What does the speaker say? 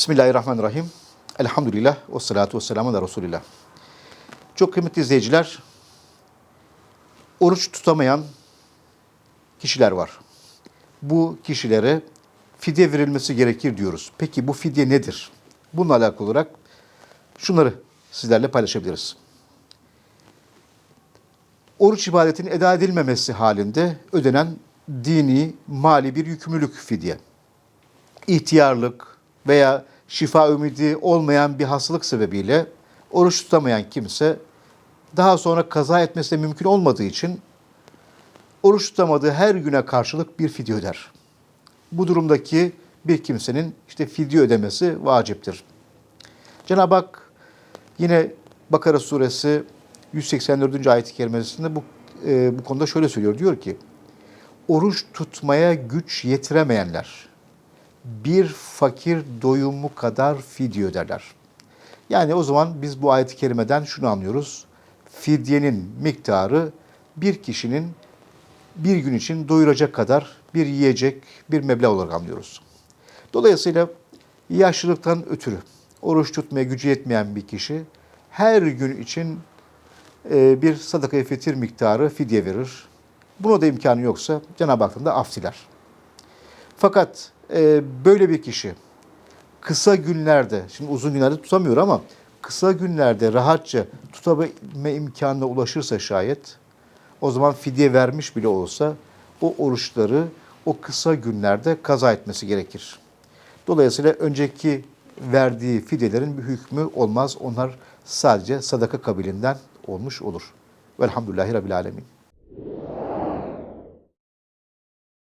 Bismillahirrahmanirrahim. Elhamdülillah ve salatu ve selamu ala Resulillah. Çok kıymetli izleyiciler, oruç tutamayan kişiler var. Bu kişilere fidye verilmesi gerekir diyoruz. Peki bu fidye nedir? Bununla alakalı olarak şunları sizlerle paylaşabiliriz. Oruç ibadetinin eda edilmemesi halinde ödenen dini, mali bir yükümlülük fidye ihtiyarlık veya şifa ümidi olmayan bir hastalık sebebiyle oruç tutamayan kimse daha sonra kaza etmesi de mümkün olmadığı için oruç tutamadığı her güne karşılık bir fidye öder. Bu durumdaki bir kimsenin işte fidye ödemesi vaciptir. Cenab-ı Hak yine Bakara suresi 184. ayet-i kerimesinde bu, e, bu konuda şöyle söylüyor. Diyor ki, oruç tutmaya güç yetiremeyenler, bir fakir doyumu kadar fidye öderler. Yani o zaman biz bu ayet-i kerimeden şunu anlıyoruz. Fidyenin miktarı bir kişinin bir gün için doyuracak kadar bir yiyecek, bir meblağ olarak anlıyoruz. Dolayısıyla yaşlılıktan ötürü oruç tutmaya gücü yetmeyen bir kişi her gün için e, bir sadaka-i fitir miktarı fidye verir. Buna da imkanı yoksa Cenab-ı Hak da af diler. Fakat e, böyle bir kişi kısa günlerde, şimdi uzun günlerde tutamıyor ama kısa günlerde rahatça tutabilme imkanına ulaşırsa şayet, o zaman fidye vermiş bile olsa o oruçları o kısa günlerde kaza etmesi gerekir. Dolayısıyla önceki verdiği fidyelerin bir hükmü olmaz. Onlar sadece sadaka kabilinden olmuş olur. Velhamdülillahi Rabbil Alemin.